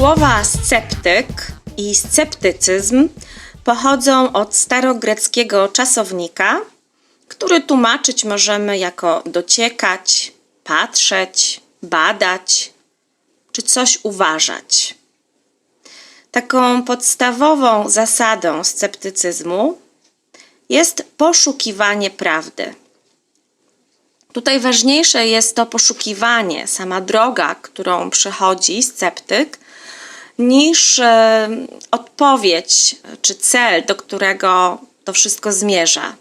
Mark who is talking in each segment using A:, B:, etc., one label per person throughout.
A: Słowa sceptyk i sceptycyzm pochodzą od starogreckiego czasownika, który tłumaczyć możemy jako dociekać, patrzeć, badać czy coś uważać. Taką podstawową zasadą sceptycyzmu jest poszukiwanie prawdy. Tutaj ważniejsze jest to poszukiwanie, sama droga, którą przechodzi sceptyk, niż odpowiedź czy cel, do którego to wszystko zmierza.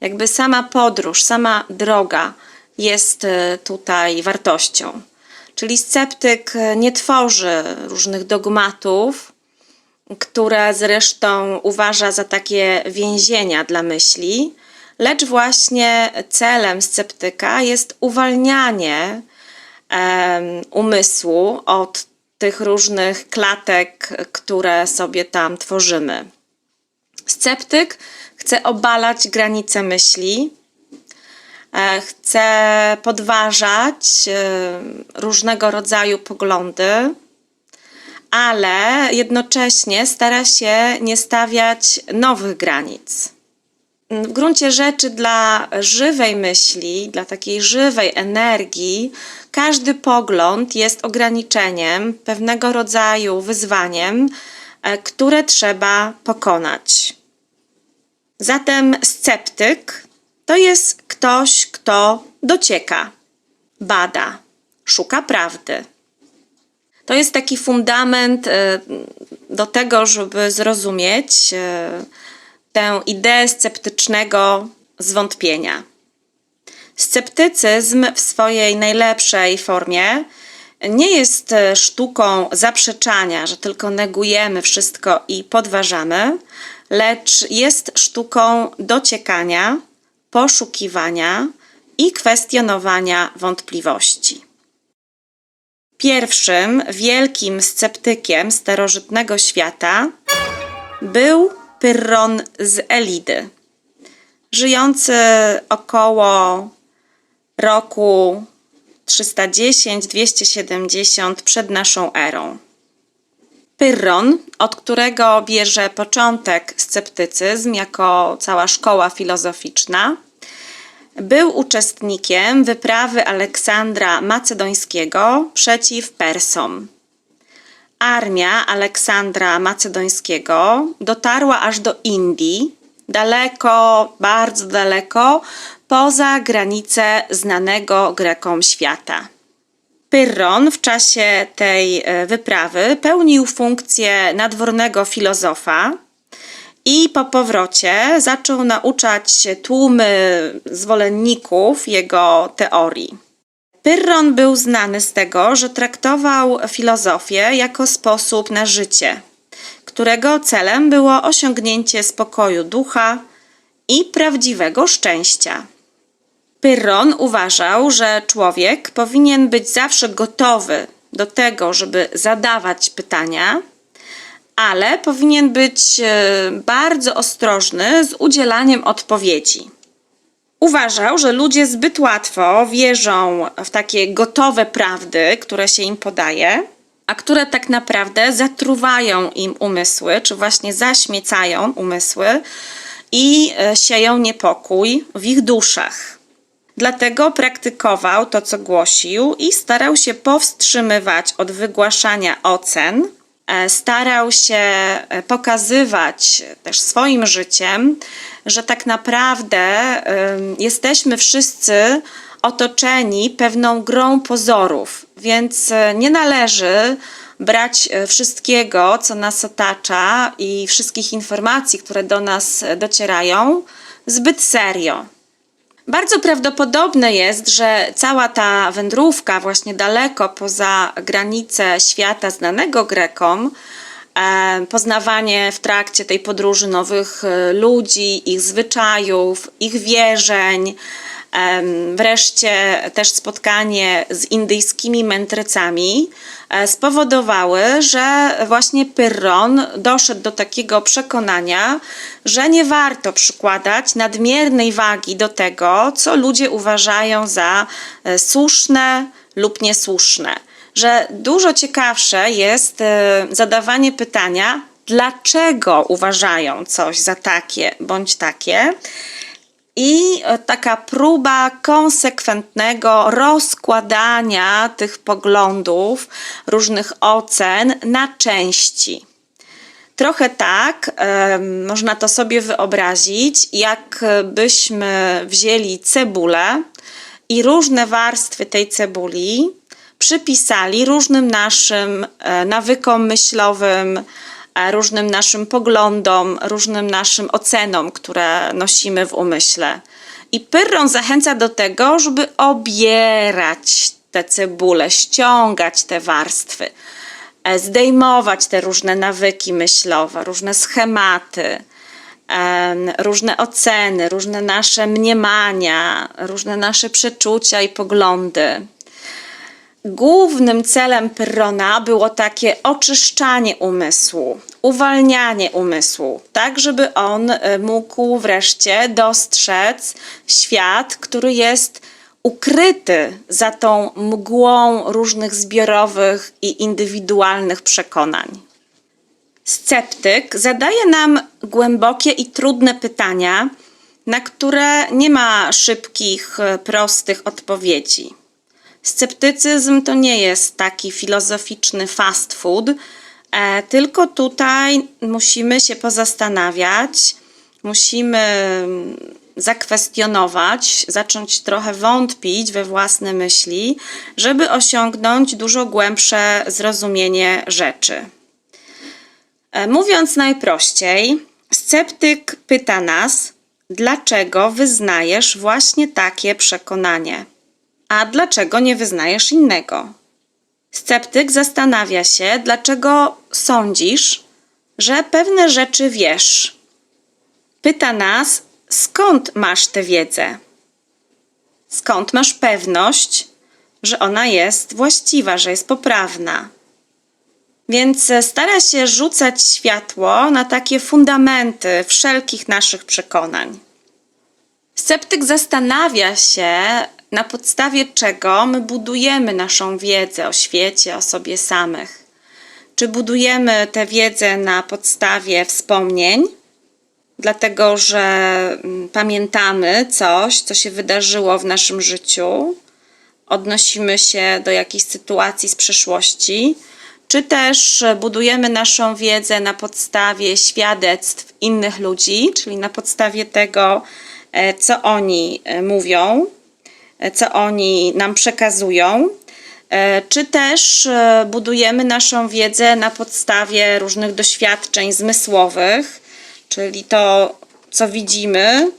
A: Jakby sama podróż, sama droga jest e, tutaj wartością. Czyli sceptyk nie tworzy różnych dogmatów, które zresztą uważa za takie więzienia dla myśli, lecz właśnie celem sceptyka jest uwalnianie umysłu od tych różnych klatek, które sobie tam tworzymy. Sceptyk chce obalać granice myśli, e, chce podważać e, różnego rodzaju poglądy, ale jednocześnie stara się nie stawiać nowych granic. W gruncie rzeczy dla żywej myśli, dla takiej żywej energii, każdy pogląd jest ograniczeniem, pewnego rodzaju wyzwaniem, e, które trzeba pokonać. Zatem sceptyk to jest ktoś, kto docieka, bada, szuka prawdy. To jest taki fundament e, do tego, żeby zrozumieć e, tę ideę sceptycznego zwątpienia. Sceptycyzm w swojej najlepszej formie nie jest e, sztuką zaprzeczania, że tylko negujemy wszystko i podważamy, lecz jest sztuką dociekania, poszukiwania i kwestionowania wątpliwości. Pierwszym wielkim sceptykiem starożytnego świata był Pyrrhon z Elidy, żyjący około roku 310-270 przed naszą erą. Pyrrhon, od którego bierze początek sceptycyzm jako cała szkoła filozoficzna, był uczestnikiem wyprawy Aleksandra Macedońskiego przeciw Persom. Armia Aleksandra Macedońskiego dotarła aż do Indii, daleko, bardzo daleko, poza granice znanego Grekom świata. Pyrrhon w czasie tej e, wyprawy pełnił funkcję nadwornego filozofa, i po powrocie zaczął nauczać tłumy zwolenników jego teorii. Pyrrhon był znany z tego, że traktował filozofię jako sposób na życie, którego celem było osiągnięcie spokoju ducha i prawdziwego szczęścia. Pyrrhon uważał, że człowiek powinien być zawsze gotowy do tego, żeby zadawać pytania ale powinien być e, bardzo ostrożny z udzielaniem odpowiedzi. Uważał, że ludzie zbyt łatwo wierzą w takie gotowe prawdy, które się im podaje, a które tak naprawdę zatruwają im umysły, czy właśnie zaśmiecają umysły i e, sieją niepokój w ich duszach. Dlatego praktykował to, co głosił i starał się powstrzymywać od wygłaszania ocen E, starał się e, pokazywać też swoim życiem, że tak naprawdę jesteśmy wszyscy otoczeni pewną grą pozorów, więc e, nie należy brać wszystkiego, co nas otacza i wszystkich informacji, które do nas docierają, zbyt serio. Bardzo prawdopodobne jest, że cała ta wędrówka właśnie daleko poza granice świata znanego Grekom, e, poznawanie w trakcie tej podróży nowych e, ludzi, ich zwyczajów, ich wierzeń, wreszcie też spotkanie z indyjskimi mędrcami e, spowodowały, że właśnie Pyrron doszedł do takiego przekonania, że nie warto przykładać nadmiernej wagi do tego, co ludzie uważają za e, słuszne lub niesłuszne że dużo ciekawsze jest e, zadawanie pytania, dlaczego uważają coś za takie bądź takie. I e, taka próba konsekwentnego rozkładania tych poglądów, różnych ocen na części. Trochę tak można to sobie wyobrazić, jakbyśmy wzięli cebulę i różne warstwy tej cebuli przypisali różnym naszym e, nawykom myślowym, różnym naszym poglądom, różnym naszym ocenom, które nosimy w umyśle. I Pyrron zachęca do tego, żeby obierać te cebule, ściągać te warstwy, e, zdejmować te różne nawyki myślowe, różne schematy, em, różne oceny, różne nasze mniemania, różne nasze przeczucia i poglądy. Głównym celem Pyrrona było takie oczyszczanie umysłu, uwalnianie umysłu, tak żeby on e, mógł wreszcie dostrzec świat, który jest ukryty za tą mgłą różnych zbiorowych i indywidualnych przekonań. Sceptyk zadaje nam głębokie i trudne pytania, na które nie ma szybkich, e, prostych odpowiedzi. Sceptycyzm to nie jest taki filozoficzny fast food, e, tylko tutaj musimy się pozastanawiać, musimy zakwestionować, zacząć trochę wątpić we własne myśli, żeby osiągnąć dużo głębsze zrozumienie rzeczy. E, Mówiąc najprościej, sceptyk pyta nas, dlaczego wyznajesz właśnie takie przekonanie, a dlaczego nie wyznajesz innego. Sceptyk zastanawia się, dlaczego sądzisz, że pewne rzeczy wiesz. Pyta nas, skąd masz tę wiedzę? Skąd masz pewność, że ona jest właściwa, że jest poprawna? Więc stara się rzucać światło na takie fundamenty wszelkich naszych przekonań. Sceptyk zastanawia się, na podstawie czego my budujemy naszą wiedzę o świecie, o sobie samych. Czy budujemy tę wiedzę na podstawie wspomnień, dlatego że mm, pamiętamy coś, co się wydarzyło w naszym życiu, odnosimy się do jakiejś sytuacji z przeszłości, czy też budujemy naszą wiedzę na podstawie świadectw innych ludzi, czyli na podstawie tego, e, co oni e, mówią, co oni nam przekazują, e, czy też e, budujemy naszą wiedzę na podstawie różnych doświadczeń zmysłowych, czyli to, co widzimy,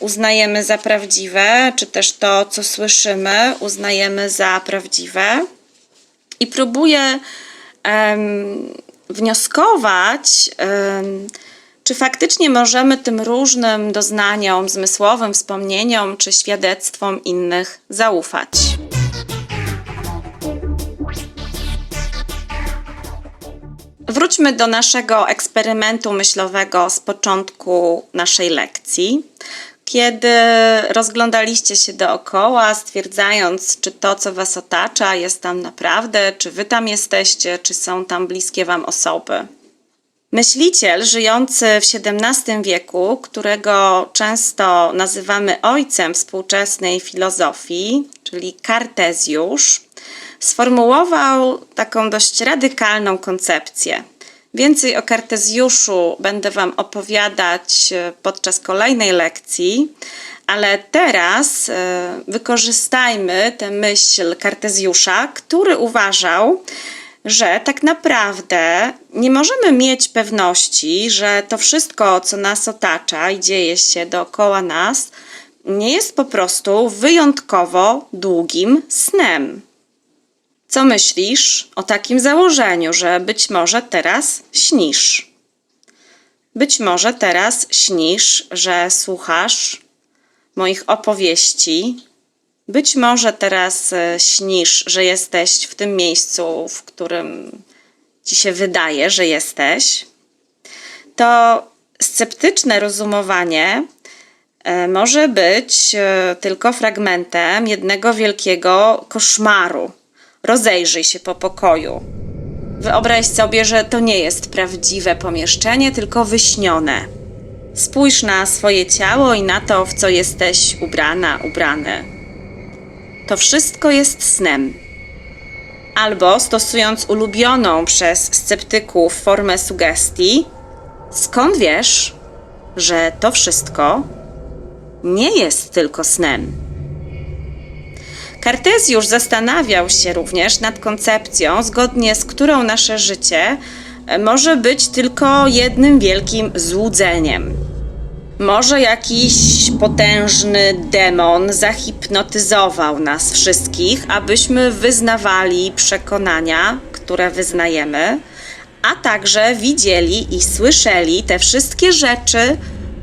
A: uznajemy za prawdziwe, czy też to, co słyszymy, uznajemy za prawdziwe. I próbuję em, wnioskować, em, czy faktycznie możemy tym różnym doznaniom zmysłowym, wspomnieniom czy świadectwom innych zaufać. Wróćmy do naszego eksperymentu myślowego z początku naszej lekcji, kiedy rozglądaliście się dookoła, stwierdzając, czy to, co Was otacza, jest tam naprawdę, czy Wy tam jesteście, czy są tam bliskie Wam osoby. Myśliciel żyjący w XVII wieku, którego często nazywamy ojcem współczesnej filozofii, czyli Kartezjusz, sformułował taką dość radykalną koncepcję. Więcej o Kartezjuszu będę Wam opowiadać e, podczas kolejnej lekcji, ale teraz e, wykorzystajmy tę myśl Kartezjusza, który uważał, że tak naprawdę nie możemy mieć pewności, że to wszystko, co nas otacza i dzieje się dookoła nas, nie jest po prostu wyjątkowo długim snem. Co myślisz o takim założeniu, że być może teraz śnisz? Być może teraz śnisz, że słuchasz moich opowieści. Być może teraz e, śnisz, że jesteś w tym miejscu, w którym ci się wydaje, że jesteś. To sceptyczne rozumowanie e, może być e, tylko fragmentem jednego wielkiego koszmaru Rozejrzyj się po pokoju. Wyobraź sobie, że to nie jest prawdziwe pomieszczenie, tylko wyśnione. Spójrz na swoje ciało i na to, w co jesteś ubrana, ubrany. To wszystko jest snem. Albo stosując ulubioną przez sceptyków formę sugestii, skąd wiesz, że to wszystko nie jest tylko snem? Kartezjusz zastanawiał się również nad koncepcją, zgodnie z którą nasze życie może być tylko jednym wielkim złudzeniem. Może jakiś potężny demon zahipnotyzował nas wszystkich, abyśmy wyznawali przekonania, które wyznajemy, a także widzieli i słyszeli te wszystkie rzeczy,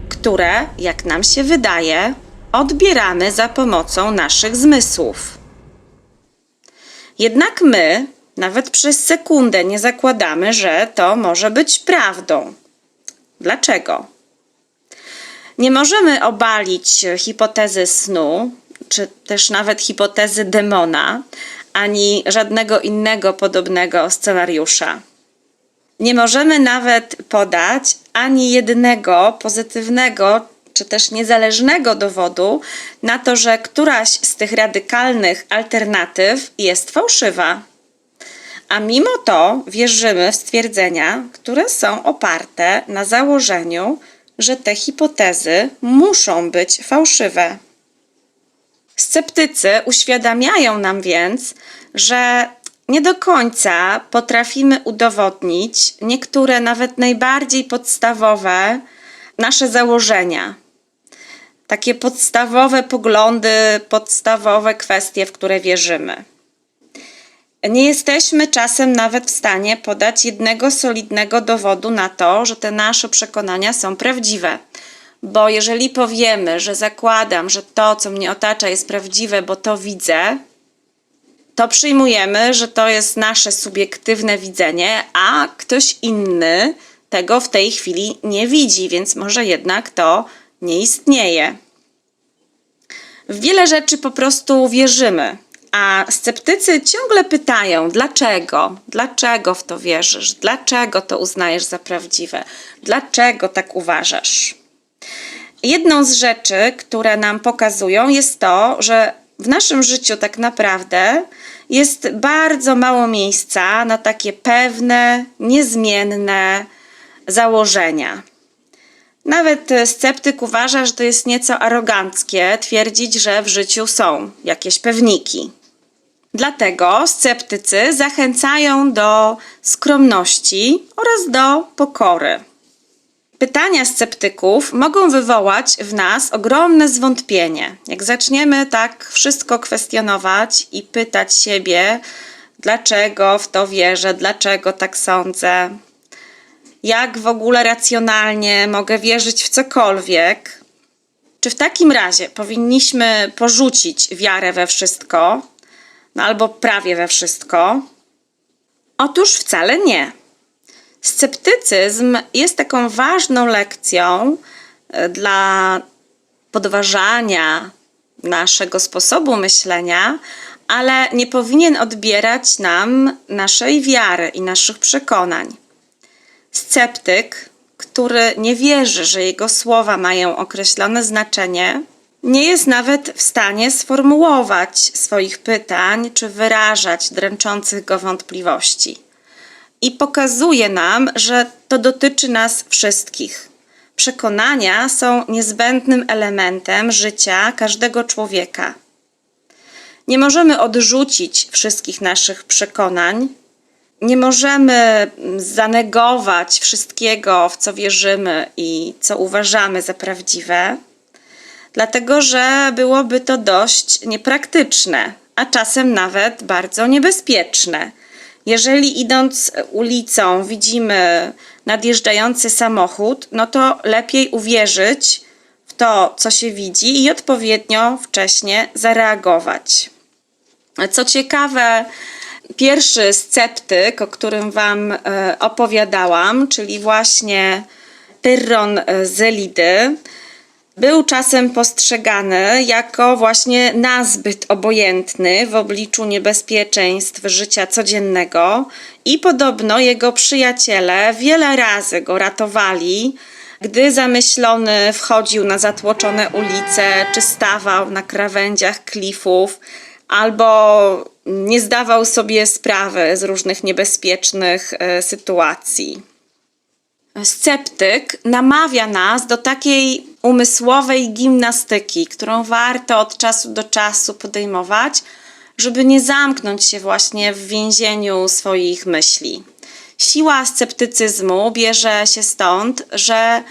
A: które, jak nam się wydaje, odbieramy za pomocą naszych zmysłów. Jednak my, nawet przez sekundę, nie zakładamy, że to może być prawdą. Dlaczego? Nie możemy obalić hipotezy snu, czy też nawet hipotezy demona, ani żadnego innego podobnego scenariusza. Nie możemy nawet podać ani jednego pozytywnego czy też niezależnego dowodu na to, że któraś z tych radykalnych alternatyw jest fałszywa. A mimo to wierzymy w stwierdzenia, które są oparte na założeniu, że te hipotezy muszą być fałszywe. Sceptycy uświadamiają nam więc, że nie do końca potrafimy udowodnić niektóre nawet najbardziej podstawowe nasze założenia. Takie podstawowe poglądy, podstawowe kwestie, w które wierzymy. Nie jesteśmy czasem nawet w stanie podać jednego solidnego dowodu na to, że te nasze przekonania są prawdziwe. Bo jeżeli powiemy, że zakładam, że to, co mnie otacza, jest prawdziwe, bo to widzę, to przyjmujemy, że to jest nasze subiektywne widzenie, a ktoś inny tego w tej chwili nie widzi, więc może jednak to nie istnieje. W wiele rzeczy po prostu wierzymy, a sceptycy ciągle pytają, dlaczego? Dlaczego w to wierzysz? Dlaczego to uznajesz za prawdziwe? Dlaczego tak uważasz? Jedną z rzeczy, które nam pokazują, jest to, że w naszym życiu tak naprawdę jest bardzo mało miejsca na takie pewne, niezmienne założenia. Nawet sceptyk uważa, że to jest nieco aroganckie twierdzić, że w życiu są jakieś pewniki. Dlatego sceptycy zachęcają do skromności oraz do pokory. Pytania sceptyków mogą wywołać w nas ogromne zwątpienie. Jak zaczniemy tak wszystko kwestionować i pytać siebie, dlaczego w to wierzę, dlaczego tak sądzę, jak w ogóle racjonalnie mogę wierzyć w cokolwiek, czy w takim razie powinniśmy porzucić wiarę we wszystko, no albo prawie we wszystko? Otóż wcale nie. Sceptycyzm jest taką ważną lekcją e, dla podważania naszego sposobu myślenia, ale nie powinien odbierać nam naszej wiary i naszych przekonań. Sceptyk, który nie wierzy, że jego słowa mają określone znaczenie, nie jest nawet w stanie sformułować swoich pytań czy wyrażać dręczących go wątpliwości. I pokazuje nam, że to dotyczy nas wszystkich. Przekonania są niezbędnym elementem życia każdego człowieka. Nie możemy odrzucić wszystkich naszych przekonań, nie możemy zanegować wszystkiego, w co wierzymy i co uważamy za prawdziwe, dlatego że byłoby to dość niepraktyczne, a czasem nawet bardzo niebezpieczne. Jeżeli idąc ulicą widzimy nadjeżdżający samochód, no to lepiej uwierzyć w to, co się widzi i odpowiednio wcześnie zareagować. Co ciekawe, pierwszy sceptyk, o którym Wam e, opowiadałam, czyli właśnie Pyrron z Elidy, był czasem postrzegany jako właśnie nazbyt obojętny w obliczu niebezpieczeństw życia codziennego i podobno jego przyjaciele wiele razy go ratowali, gdy zamyślony wchodził na zatłoczone ulice czy stawał na krawędziach klifów albo nie zdawał sobie sprawy z różnych niebezpiecznych e, sytuacji. Sceptyk namawia nas do takiej umysłowej gimnastyki, którą warto od czasu do czasu podejmować, żeby nie zamknąć się właśnie w więzieniu swoich myśli. Siła sceptycyzmu bierze się stąd, że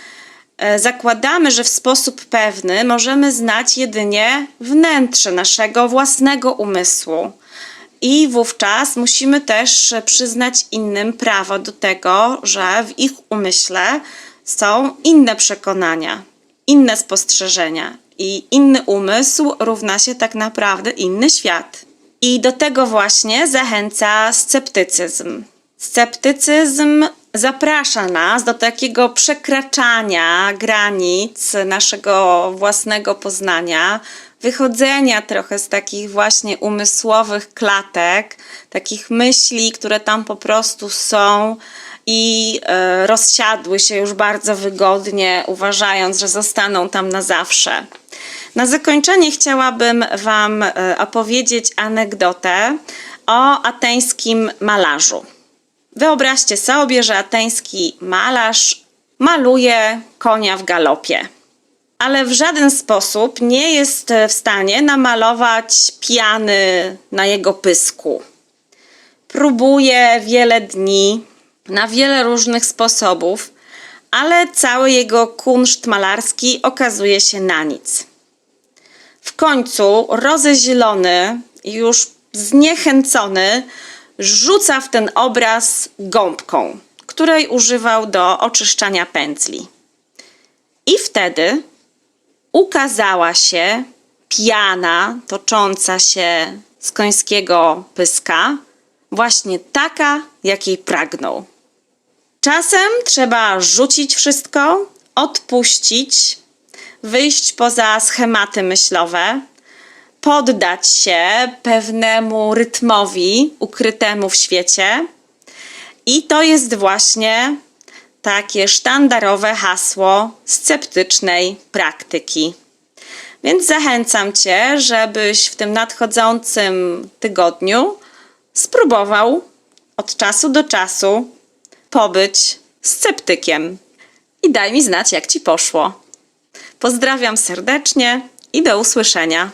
A: e, zakładamy, że w sposób pewny możemy znać jedynie wnętrze naszego własnego umysłu. I wówczas musimy też przyznać innym prawo do tego, że w ich umyśle są inne przekonania, inne spostrzeżenia i inny umysł równa się tak naprawdę inny świat. I do tego właśnie zachęca sceptycyzm. Sceptycyzm zaprasza nas do takiego przekraczania granic naszego własnego poznania, wychodzenia trochę z takich właśnie umysłowych klatek, takich myśli, które tam po prostu są i e, rozsiadły się już bardzo wygodnie, uważając, że zostaną tam na zawsze. Na zakończenie chciałabym Wam e, opowiedzieć anegdotę o ateńskim malarzu. Wyobraźcie sobie, że ateński malarz maluje konia w galopie, ale w żaden sposób nie jest w stanie namalować piany na jego pysku. Próbuje wiele dni, na wiele różnych sposobów, ale cały jego kunszt malarski okazuje się na nic. W końcu rozezielony, już zniechęcony, rzuca w ten obraz gąbką, której używał do oczyszczania pędzli. I wtedy ukazała się piana tocząca się z końskiego pyska, właśnie taka, jakiej pragnął. Czasem trzeba rzucić wszystko, odpuścić, wyjść poza schematy myślowe, poddać się pewnemu rytmowi ukrytemu w świecie. I to jest właśnie takie sztandarowe hasło sceptycznej praktyki. Więc zachęcam Cię, żebyś w tym nadchodzącym tygodniu spróbował od czasu do czasu pobyć sceptykiem. I daj mi znać, jak Ci poszło. Pozdrawiam serdecznie i do usłyszenia.